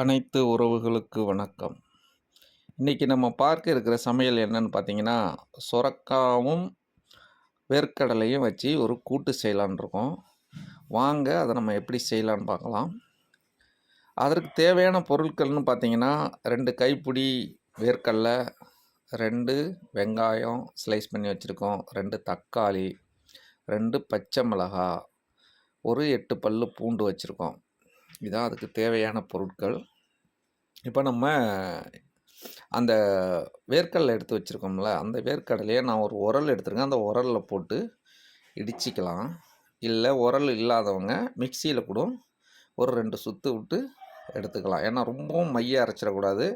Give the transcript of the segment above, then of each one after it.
அனைத்து உறவுகளுக்கு வணக்கம். இன்றைக்கி நம்ம பார்க்க இருக்கிற சமையல் என்னன்னு பார்த்தீங்கன்னா சுரக்காவும் வேர்க்கடலையும் வச்சு ஒரு கூட்டு செய்யலான் இருக்கோம். வாங்க அதை நம்ம எப்படி செய்யலான்னு பார்க்கலாம். அதற்கு தேவையான பொருட்கள்னு பார்த்தீங்கன்னா ரெண்டு கைப்பிடி வேர்க்கடலை ரெண்டு வெங்காயம் ஸ்லைஸ் பண்ணி வச்சுருக்கோம். ரெண்டு தக்காளி ரெண்டு பச்சை மிளகா ஒரு எட்டு பல் பூண்டு வச்சுருக்கோம். இதான் அதுக்கு தேவையான பொருட்கள். இப்போ நம்ம அந்த வேர்க்கடலை எடுத்து வச்சுருக்கோம்ல அந்த வேர்க்கடலையே நான் ஒரு உரல் எடுத்துருக்கேன். அந்த உரலில் போட்டு இடிச்சிக்கலாம். இல்லை உரல் இல்லாதவங்க மிக்சியில் கூட ஒரு ரெண்டு சுற்று விட்டு எடுத்துக்கலாம். ஏன்னா ரொம்பவும் மைய அரைச்சிடக்கூடாது.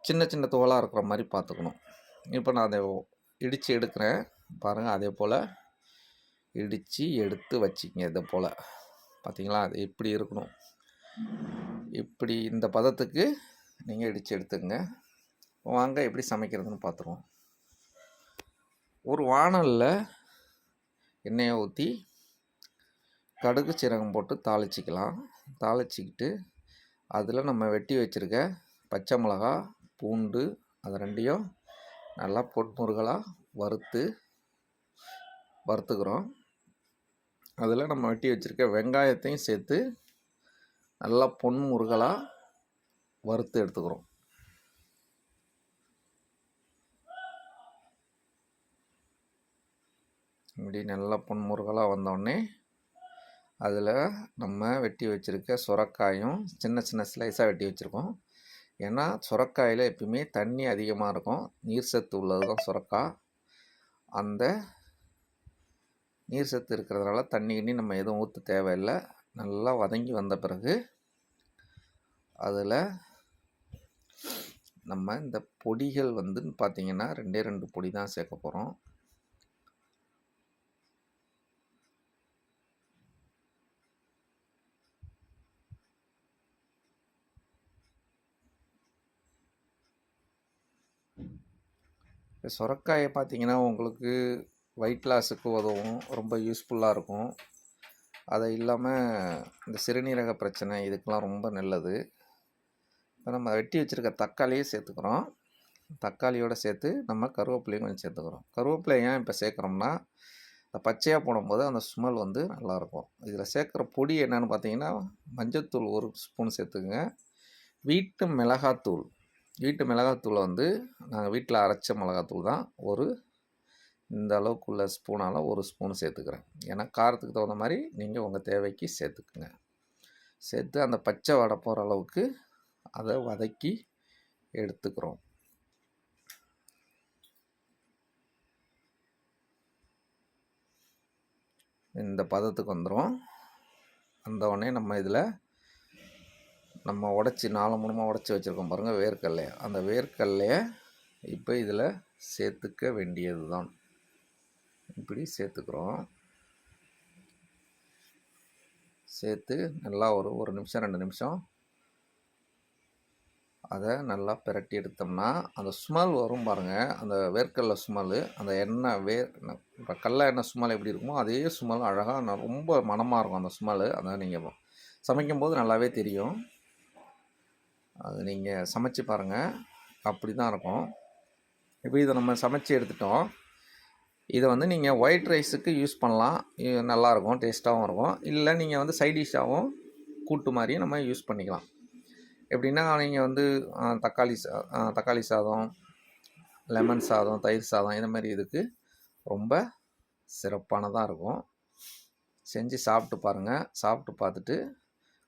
சின்ன சின்ன தோலாக இருக்கிற மாதிரி பார்த்துக்கணும். இப்போ நான் அதை இடித்து எடுக்கிறேன். பாருங்கள் அதே போல் இடித்து எடுத்து வச்சுக்கிங்க இதை போல். பார்த்தீங்களா? அது எப்படி இருக்கணும்? இப்படி இந்த பதத்துக்கு நீங்கள் இடித்து எடுத்துக்கங்க. வாங்க எப்படி சமைக்கிறதுன்னு பார்த்துருவோம். ஒரு வானலில் எண்ணெயை ஊற்றி கடுகு சீரகம் போட்டு தாளிச்சிக்கலாம். தாளிச்சிக்கிட்டு அதில் நம்ம வெட்டி வச்சுருக்க பச்சை மிளகா பூண்டு அது ரெண்டையும் நல்லா பொன்முருகலாக வறுத்து வறுத்துக்கிறோம். அதில் நம்ம வெட்டி வச்சுருக்க வெங்காயத்தையும் சேர்த்து நல்லா பொன் முருகலாக வறுத்து எடுத்துக்கிறோம். இப்படி நல்லா பொன்முருகலாக வந்தோடனே அதில் நம்ம வெட்டி வச்சுருக்க சுரக்காயும் சின்ன சின்ன ஸ்லைஸாக வெட்டி வச்சுருக்கோம். ஏன்னா சுரக்காயில் எப்பயுமே தண்ணி அதிகமாக இருக்கும். நீர் சத்து உள்ளது தான் சுரக்காய் அந்த நீர் சத்து இருக்கிறதுனால தண்ணி கிண்ணி நம்ம எதுவும் ஊற்ற தேவையில்லை. நல்லா வதங்கி வந்த பிறகு அதில் நம்ம இந்த பொடிகள் வந்து பார்த்திங்கன்னா ரெண்டே ரெண்டு பொடி தான் சேர்க்க போகிறோம் சுரக்காயை பார்த்தீங்கன்னா உங்களுக்கு வெயிட் லாஸுக்கு உதவும். ரொம்ப யூஸ்ஃபுல்லாக இருக்கும். அதை இல்லாமல் இந்த சிறுநீரக பிரச்சனை இதுக்கெலாம் ரொம்ப நல்லது. இப்போ நம்ம வெட்டி வச்சுருக்க தக்காளியே சேர்த்துக்கிறோம். தக்காளியோடு சேர்த்து நம்ம கருவேப்பிலையும் கொஞ்சம் சேர்த்துக்கிறோம். கருவேப்பிலை ஏன் இப்போ சேர்க்குறோம்னா இந்த பச்சையாக போடும்போது அந்த ஸ்மெல் வந்து நல்லாயிருக்கும் இதில் சேர்க்குற பொடி என்னென்னு பார்த்தீங்கன்னா மஞ்சத்தூள் ஒரு ஸ்பூன் சேர்த்துக்குங்க. வீட்டு மிளகாத்தூள். வீட்டு மிளகாத்தூளை வந்து நாங்கள் வீட்டில் அரைச்ச மிளகாத்தூள் தான். ஒரு இந்த அளவுக்குள்ள ஸ்பூனால் ஒரு ஸ்பூன் சேர்த்துக்கிறேன். ஏன்னா காரத்துக்கு தகுந்த மாதிரி நீங்கள் உங்கள் தேவைக்கு சேர்த்துக்குங்க. சேர்த்து அந்த பச்சை வடை போகிற அளவுக்கு அதை வதக்கி எடுத்துக்கிறோம். இந்த பதத்துக்கு வந்துடும் வந்தவொடனே நம்ம இதில் நம்ம உடச்சி நாலு மூணமாக உடச்சி வச்சுருக்கோம் பாருங்கள் வேர்க்கல்லையை அந்த வேர்க்கல்லையை இப்போ இதில் சேர்த்துக்க வேண்டியது தான் இப்படி சேர்த்துக்கிறோம். சேர்த்து நல்லா ஒரு ஒரு நிமிஷம் ரெண்டு நிமிஷம். அதை நல்லா பிரட்டி எடுத்தோம்னா அந்த ஸ்மெல் வரும் பாருங்கள் அந்த வேர்க்கடல ஸ்மெல் அந்த எண்ணெய் வேர் இப்போ கடல எண்ணெய் ஸ்மெல் எப்படி இருக்குமோ அதே ஸ்மெல் அழகாக ரொம்ப மனமாக இருக்கும் அந்த ஸ்மெல் அதை நீங்கள் சமைக்கும்போது நல்லாவே தெரியும். அது நீங்கள் சமைச்சு பாருங்கள் அப்படி தான் இருக்கும். இப்போ இதை நம்ம சமைச்சு எடுத்துட்டோம். இதை வந்து நீங்கள் ஒயிட் ரைஸுக்கு யூஸ் பண்ணலாம். நல்லாயிருக்கும் டேஸ்ட்டாகவும் இருக்கும். இல்லை நீங்கள் வந்து சைட் டிஷ்ஷாகவும் கூட்டு மாதிரியும் நம்ம யூஸ் பண்ணிக்கலாம். எப்படின்னா நீங்கள் வந்து தக்காளி சா தக்காளி சாதம் லெமன் சாதம் தயிர் சாதம் இந்த மாதிரி இதுக்கு ரொம்ப சிறப்பானதாக இருக்கும். செஞ்சு சாப்பிட்டு பாருங்கள் சாப்பிட்டு பார்த்துட்டு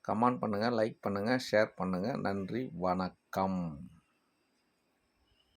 கமெண்ட் பண்ணுங்கள் லைக் பண்ணுங்கள் ஷேர் பண்ணுங்கள் நன்றி வணக்கம்.